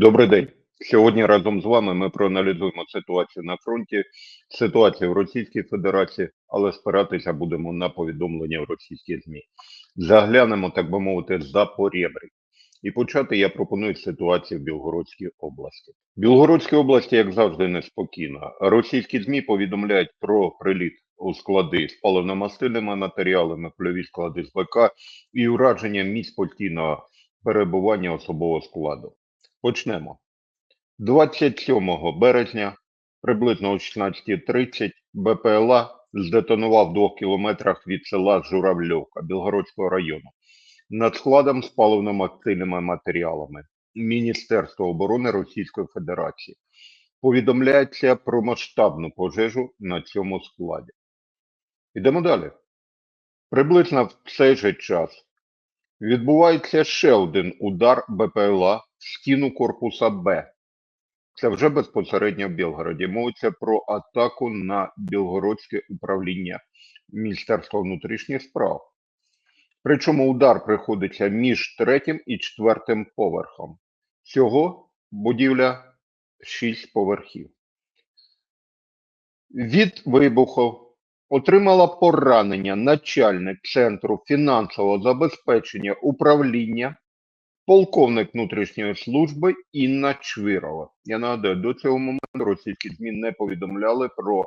Добрий день. Сьогодні разом з вами ми проаналізуємо ситуацію на фронті, ситуацію в Російській Федерації, але спиратися будемо на повідомлення в російські ЗМІ. Заглянемо, так би мовити, за поребрі. І почати я пропоную з ситуації в Білгородській області. Білгородській області, як завжди, неспокійно. Російські ЗМІ повідомляють про приліт у склади з паливно-мастильними матеріалами, польові склади з ВК і ураження місць постійного перебування особового складу. Почнемо. 27 березня, приблизно о 16.30, БПЛА здетонував в двох кілометрах від села Журавльовка Білгородського району над складом з паливно-мастильними матеріалами Міністерства оборони Російської Федерації. Повідомляється про масштабну пожежу на цьому складі. Ідемо далі. Приблизно в цей же час відбувається ще один удар БПЛА стіну корпуса Б. Це вже безпосередньо в Білгороді. Мовиться про атаку на Білгородське управління Міністерства внутрішніх справ. Причому удар приходиться між третім і четвертим поверхом. Всього будівля 6 поверхів. Від вибуху отримала поранення начальник Центру фінансового забезпечення управління, полковник внутрішньої служби Інна Чвирова. Я нагадаю, до цього моменту російські ЗМІ не повідомляли про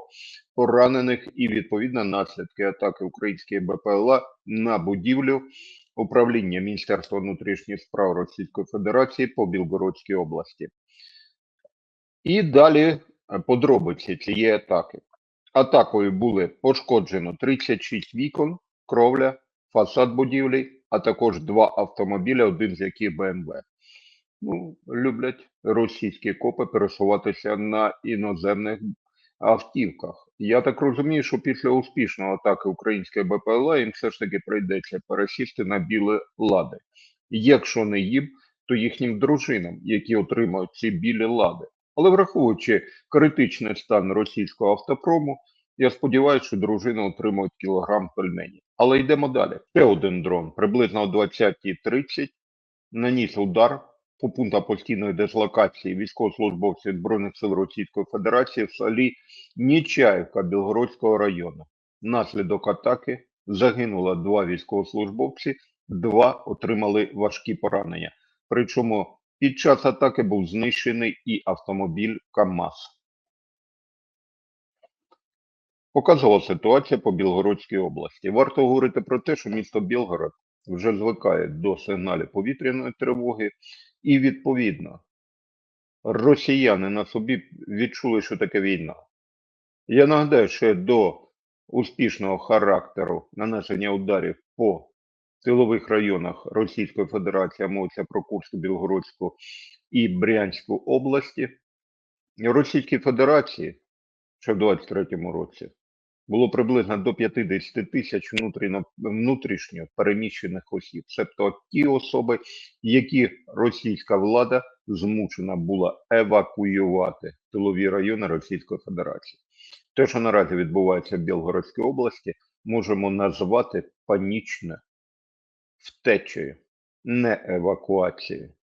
поранених і відповідно наслідки атаки української БПЛА на будівлю управління Міністерства внутрішніх справ Російської Федерації по Білгородській області. І далі е, подробиці цієї атаки. Атакою були пошкоджено 36 вікон, кровля, фасад будівлі, а також два автомобіля, один з яких БМВ. Ну, люблять російські копи пересуватися на іноземних автівках. Я так розумію, що після успішної атаки української БПЛА їм все ж таки прийдеться пересісти на біле лади. Якщо не їм, то їхнім дружинам, які отримають ці білі лади. Але враховуючи критичний стан російського автопрому, я сподіваюся, що дружини отримують кілограм пельменів. Але йдемо далі. Ще один дрон приблизно о 20.30 наніс удар по пункту постійної дислокації військовослужбовців Збройних сил Російської Федерації в селі Нічаївка Білгородського району. Внаслідок атаки загинуло два військовослужбовці, два отримали важкі поранення. Причому під час атаки був знищений і автомобіль КАМАЗ. Показова ситуація по Білгородській області. Варто говорити про те, що місто Білгород вже звикає до сигналів повітряної тривоги, і відповідно росіяни на собі відчули, що таке війна. Я нагадаю, що до успішного характеру нанесення ударів по тилових районах Російської Федерації, мовиться про Курську, Білгородську і Брянську області, Російській Федерації ще в 23-му році було приблизно до 50 тисяч внутрішньо, переміщених осіб, тобто ті особи, які російська влада змушена була евакуювати тилові райони Російської Федерації. Те, що наразі відбувається в Білгородській області, можемо назвати панічне втечею, не евакуацією.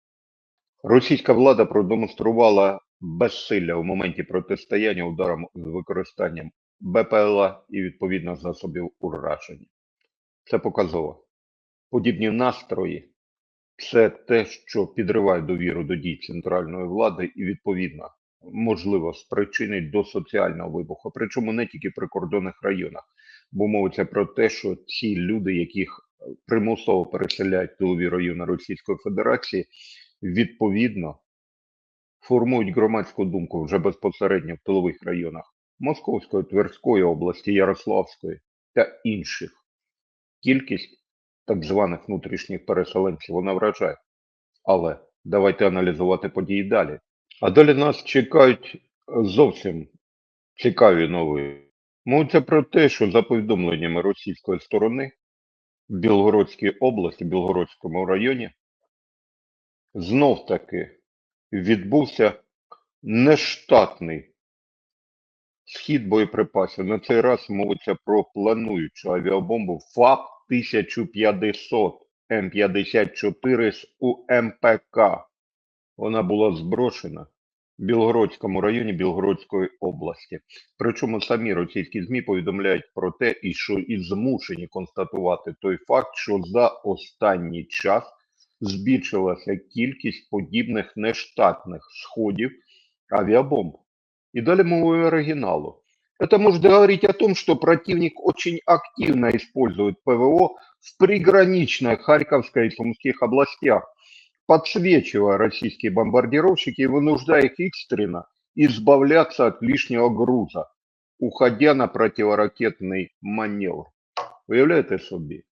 Російська влада продемонструвала безсилля у моменті протистояння ударам з використанням БПЛА і відповідно засобів ураження. Це показово. Подібні настрої це те, що підриває довіру до дій центральної влади і, відповідно, можливо, спричинить до соціального вибуху, причому не тільки в прикордонних районах, бо мовиться про те, що ці люди, яких примусово переселяють тилові райони Російської Федерації, відповідно формують громадську думку вже безпосередньо в тилових районах Московської, Тверської області, Ярославської та інших. Кількість так званих внутрішніх переселенців вона вражає. Але давайте аналізувати події далі. А далі нас чекають зовсім цікаві новини. Мовиться про те, що за повідомленнями російської сторони в Білгородській області, Білгородському районі, знов таки відбувся нештатний схід боєприпасів. На цей раз мовиться про плануючу авіабомбу ФАП 1500 М54 з УМПК вона була зброшена в Білгородському районі Білгородської області. Причому самі російські ЗМІ повідомляють про те, і що і змушені констатувати той факт, що за останній час збільшилася кількість подібних нештатних сходів авиабомб. И дали мовою оригиналу. Это может говорить о том, что противник очень активно использует ПВО в приграничной Харьковской и Сумских областях, подсвечивая российские бомбардировщики и вынуждая их экстренно избавляться от лишнего груза, уходя на противоракетный маневр. Уявляєте собі,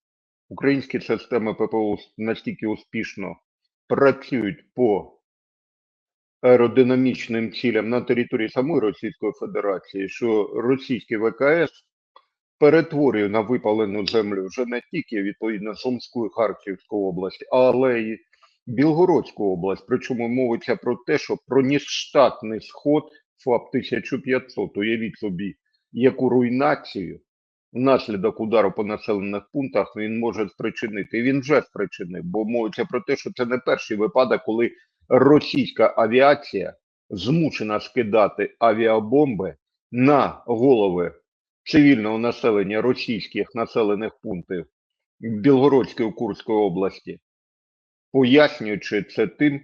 українські системи ППО настільки успішно працюють по аеродинамічним цілям на території самої Російської Федерації, що російський ВКС перетворює на випалену землю вже не тільки відповідно Сумську і Харківську область, але й Білгородську область. Причому мовиться про те, що про нештатний сход ФАП 1500, уявіть собі, яку руйнацію внаслідок удару по населених пунктах він може спричинити. І він вже спричинив, бо мовиться про те, що це не перший випадок, коли російська авіація змушена скидати авіабомби на голови цивільного населення російських населених пунктів Білгородської Курської області, пояснюючи це тим,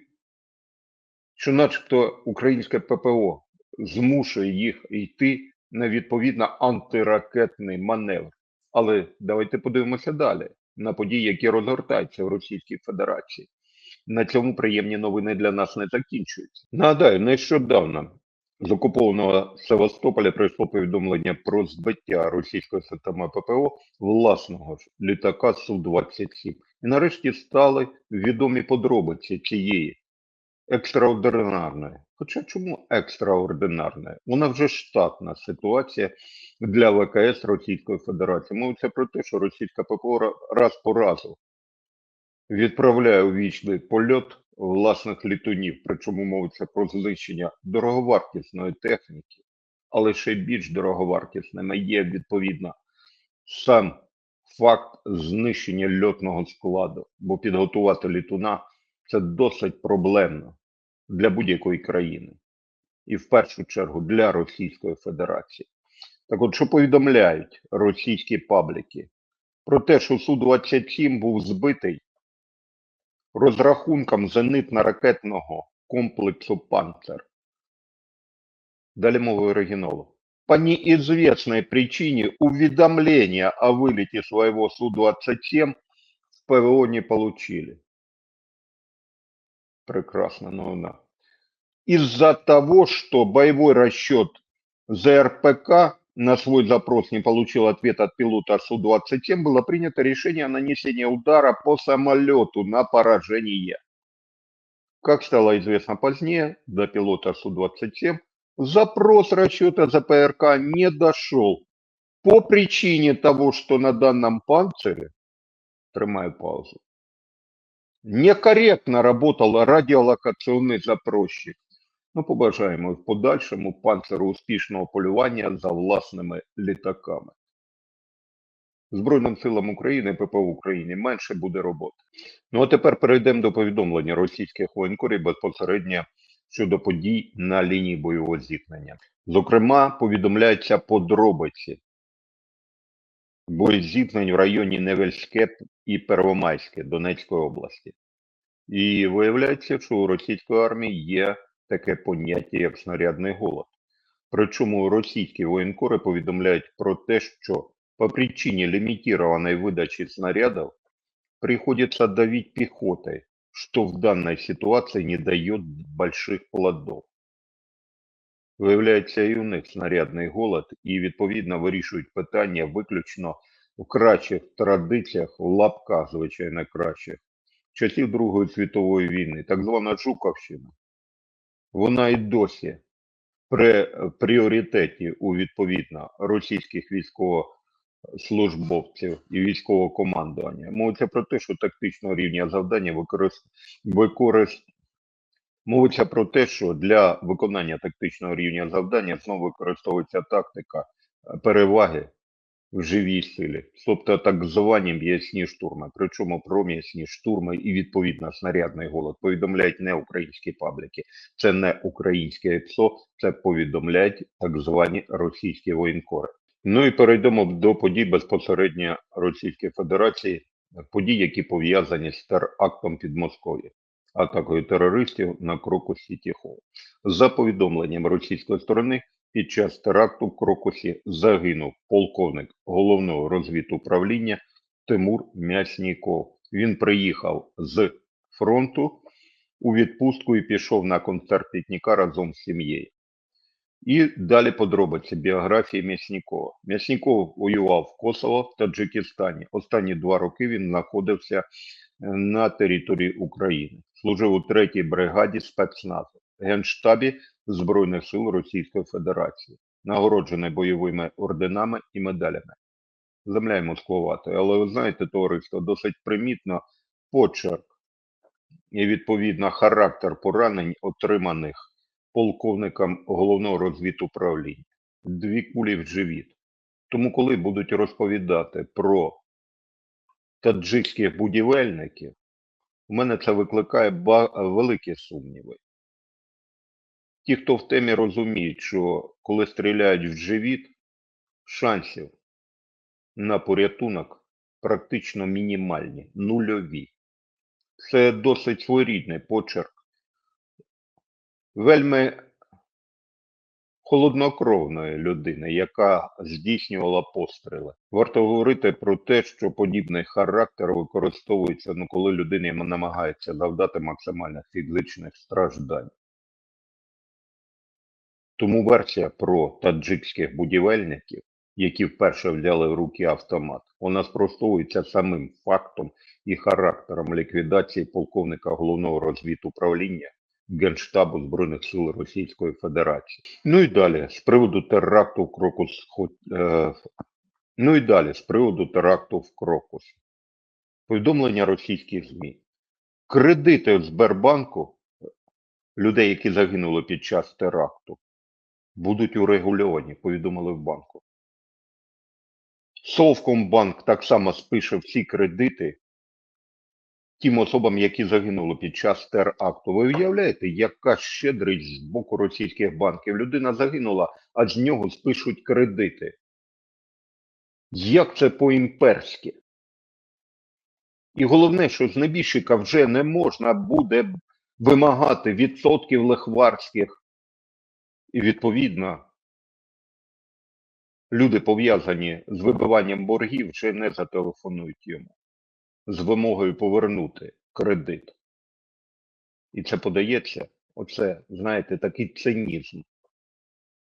що начебто українське ППО змушує їх йти на відповідно антиракетний маневр. Але давайте подивимося далі на події, які розгортаються в Російській Федерації. На цьому приємні новини для нас не закінчуються. Нагадаю, нещодавно з окупованого Севастополя прийшло повідомлення про збиття російської системи ППО власного ж літака Су-27. І нарешті стали відомі подробиці цієї екстраординарної. Хоча чому екстраординарної? Вона вже штатна ситуація для ВКС Російської Федерації. Мовиться про те, що російська ППО раз по разу відправляє у вічний польот власних літунів, причому мовиться про знищення дороговартісної техніки, але ще більш дороговартісними є відповідно сам факт знищення льотного складу, бо підготувати літуна це досить проблемно для будь-якої країни, і в першу чергу для Російської Федерації. Так от, що повідомляють російські пабліки про те, що Су-27 був збитий розрахунком зенитно-ракетного комплексу «Панцер». Далі мовою оригіналу. По неизвестной причине уведомления о вылете своего Су-27 в ПВО не получили. Прекрасно, новина. Из-за того, что боевой расчет ЗРПК на свой запрос не получил ответ от пилота Су-27, было принято решение о нанесении удара по самолету на поражение. Как стало известно позднее, до пилота Су-27 запрос расчета ЗПРК не дошел по причине того, что на данном панцире, тримаю паузу, некорректно работал радіолокаційний запросчик. Ну, побажаємо в подальшому панциру успішного полювання за власними літаками. Збройним силам України, ППО України менше буде роботи. Ну а тепер перейдемо до повідомлення російських воєнкорів безпосередньо щодо подій на лінії бойового зіткнення. Зокрема, повідомляються подробиці боєзіткнень в районі Невельське і Первомайське Донецької області. І виявляється, що у російської армії є таке поняття, як снарядний голод. Причому російські воєнкори повідомляють про те, що по причине лимитированной выдачи снарядов приходится давить пехотой, что в данной ситуации не дает больших плодов. Виявляється, і у них снарядний голод, і відповідно вирішують питання виключно в кращих традиціях, в лапках, звичайно, кращих, часів Другої світової війни, так звана Жуковщина. Вона і досі при пріоритеті у відповідно російських військовослужбовців і військового командування. Мовиться про те, що тактичного рівня завдання використ... Мовиться про те, що для виконання тактичного рівня завдання знову використовується тактика переваги в живій силі, тобто так звані м'ясні штурми. Причому про м'ясні штурми і відповідно снарядний голод повідомляють не українські пабліки. Це не українське ЕПСО, це повідомляють так звані російські воєнкори. Ну і перейдемо до подій безпосередньо Російської Федерації, подій, які пов'язані з терактом під Москвою, атакою терористів на Крокус Сіті Холл. За повідомленням російської сторони, під час теракту в Крокусі загинув полковник головного розвідуправління Тимур Мясніков. Він приїхав з фронту у відпустку і пішов на концерт пікніка разом з сім'єю. І далі подробиці біографії М'яснікова. М'ясніков воював в Косово в Таджикистані. Останні два роки він знаходився е, на території України. Служив у 3-й бригаді спецназу, Генштабі Збройних сил Російської Федерації, нагороджений бойовими орденами і медалями. Земля йому скловата, але ви знаєте, товариство, досить примітно почерк і відповідно характер поранень, отриманих полковником головного розвідуправління. Дві кулі в живіт. Тому, коли будуть розповідати про таджикських будівельників, у мене це викликає великі сумніви. Ті, хто в темі розуміють, що коли стріляють в живіт, шансів на порятунок практично мінімальні, нульові. Це досить своєрідний почерк. Вельми холоднокровної людини, яка здійснювала постріли. Варто говорити про те, що подібний характер використовується, ну, коли людина намагається завдати максимальних фізичних страждань. Тому версія про таджикських будівельників, які вперше взяли в руки автомат, вона спростовується самим фактом і характером ліквідації полковника головного розвідуправління Генштабу Збройних сил Російської Федерації. Ну і далі, з приводу теракту в Крокус. е, Ну і далі, з приводу теракту в Крокус. Повідомлення російських ЗМІ. Кредити в Сбербанку людей, які загинули під час теракту, будуть урегульовані, повідомили в банку. Совкомбанк так само спише всі кредити тим особам, які загинули під час теракту. Ви уявляєте, яка щедрість з боку російських банків? Людина загинула, а з нього спишуть кредити. Як це по-імперськи? І головне, що з небіжчика вже не можна буде вимагати відсотків лихварських. І відповідно люди, пов'язані з вибиванням боргів, вже не зателефонують йому з вимогою повернути кредит. І це подається, оце, знаєте, такий цинізм,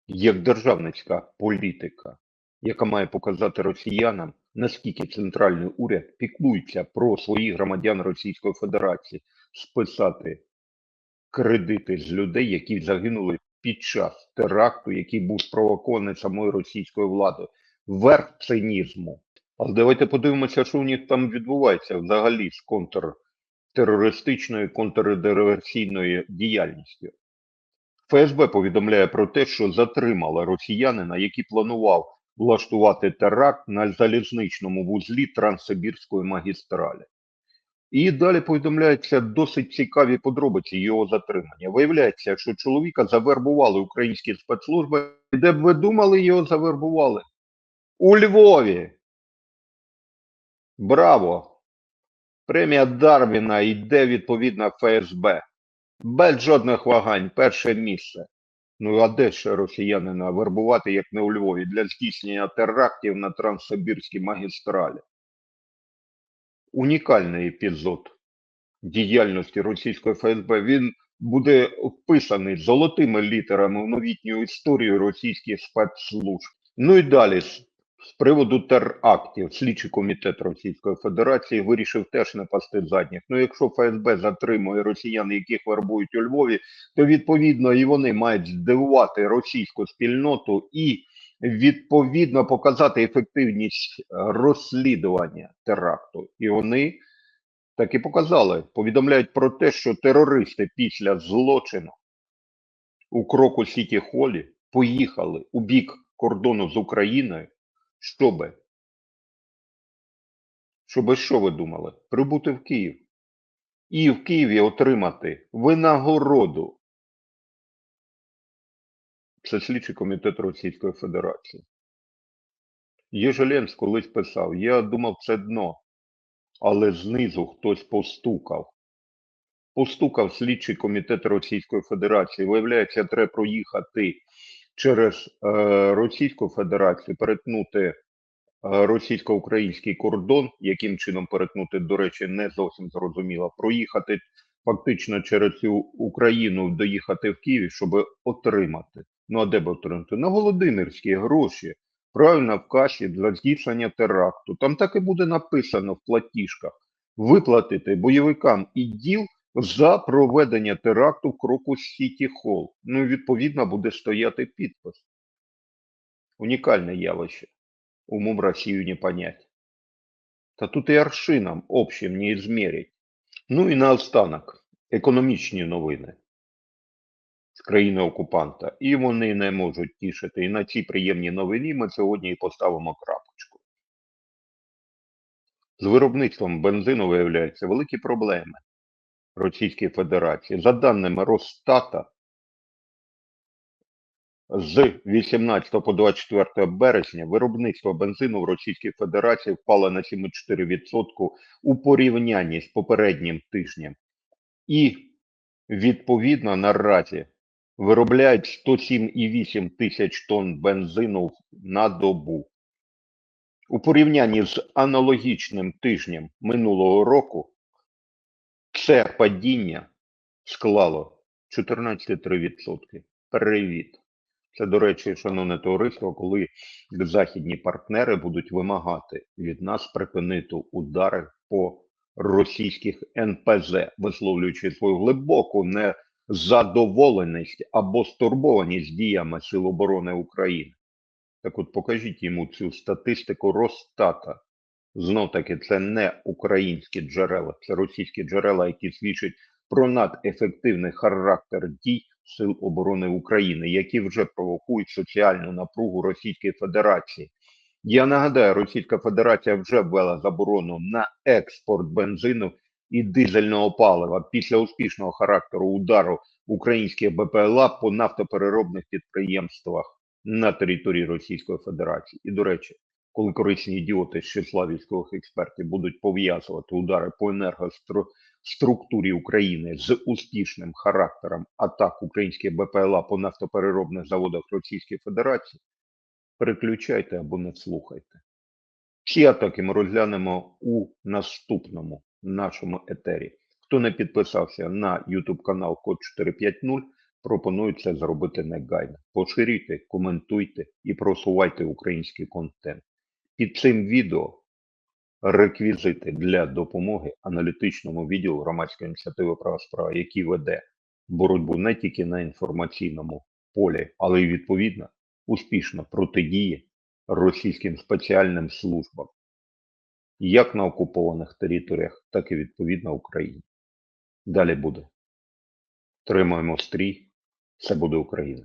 як державницька політика, яка має показати росіянам, наскільки центральний уряд піклується про своїх громадян Російської Федерації, списати кредити з людей, які загинули під час теракту, який був спровокований самою російською владою. Верх цинізму. Але давайте подивимося, що у них там відбувається взагалі з контртерористичною, контрдиверсійною діяльністю. ФСБ повідомляє про те, що затримали росіянина, який планував влаштувати теракт на залізничному вузлі Транссибірської магістралі. І далі повідомляються досить цікаві подробиці його затримання. Виявляється, що чоловіка завербували українські спецслужби. Де б ви думали, його завербували? У Львові. Браво! Премія Дарвіна йде відповідно ФСБ. Без жодних вагань, перше місце. Ну а де ще росіянина вербувати, як не у Львові, для здійснення терактів на Транссибірській магістралі? Унікальний епізод діяльності російської ФСБ. Він буде вписаний золотими літерами в новітню історію російських спецслужб. Ну і далі з приводу терактів, слідчий комітет Російської Федерації вирішив теж не пасти задніх. Ну, якщо ФСБ затримує росіян, яких вербують у Львові, то відповідно і вони мають здивувати російську спільноту і відповідно показати ефективність розслідування теракту. І вони так і показали, повідомляють про те, що терористи після злочину у кроку Сіті Холі поїхали у бік кордону з Україною щоб Щоб що ви думали? Прибути в Київ і в Києві отримати винагороду. Це слідчий комітет Російської Федерації. Єжеленс колись писав, я думав, це дно, але знизу хтось постукав. Постукав слідчий комітет Російської Федерації. Виявляється, треба проїхати через е, Російську Федерацію, перетнути е, російсько-український кордон, яким чином перетнути, до речі, не зовсім зрозуміло, проїхати фактично через цю Україну, доїхати в Київ, щоб отримати. Ну а де б отримати? На Володимирські гроші. Правильно, в касі для здійснення теракту. Там так і буде написано в платіжках. Виплатити бойовикам і діл за проведення теракту в Крокус Сіті Холл. Ну і відповідно буде стояти підпис. Унікальне явище. Умом Росію не понять. Та тут і аршином общим не змірять. Ну і наостанок, економічні новини з країни окупанта. І вони не можуть тішити. І на цій приємній новині ми сьогодні і поставимо крапочку. З виробництвом бензину виявляються великі проблеми Російської Федерації. За даними Росстата, з 18 по 24 березня виробництво бензину в Російській Федерації впало на 7,4% у порівнянні з попереднім тижнем. І відповідно наразі виробляють 107,8 тисяч тонн бензину на добу. У порівнянні з аналогічним тижнем минулого року це падіння склало 14,3%. Привіт. Це, до речі, шановне товариство, коли західні партнери будуть вимагати від нас припинити удари по російських НПЗ, висловлюючи свою глибоку незадоволеність або стурбованість діями Сил оборони України. Так от покажіть йому цю статистику Росстата. Знов таки, це не українські джерела, це російські джерела, які свідчать про надефективний характер дій Сил оборони України, які вже провокують соціальну напругу Російської Федерації. Я нагадаю, Російська Федерація вже ввела заборону на експорт бензину і дизельного палива після успішного характеру удару українських БПЛА по нафтопереробних підприємствах на території Російської Федерації. І, до речі, коли корисні ідіоти з числа військових експертів будуть пов'язувати удари по енергоструктурі України з успішним характером атак українських БПЛА по нафтопереробних заводах Російської Федерації, переключайте або не слухайте. Ці атаки ми розглянемо у наступному нашому етері. Хто не підписався на YouTube канал Код 450, пропоную це зробити негайно. Поширюйте, коментуйте і просувайте український контент. Під цим відео реквізити для допомоги аналітичному відділу громадської ініціативи права справа, який веде боротьбу не тільки на інформаційному полі, але й відповідно успішно протидіє російським спеціальним службам, як на окупованих територіях, так і відповідно Україні. Далі буде. Тримаємо стрій, це буде Україна.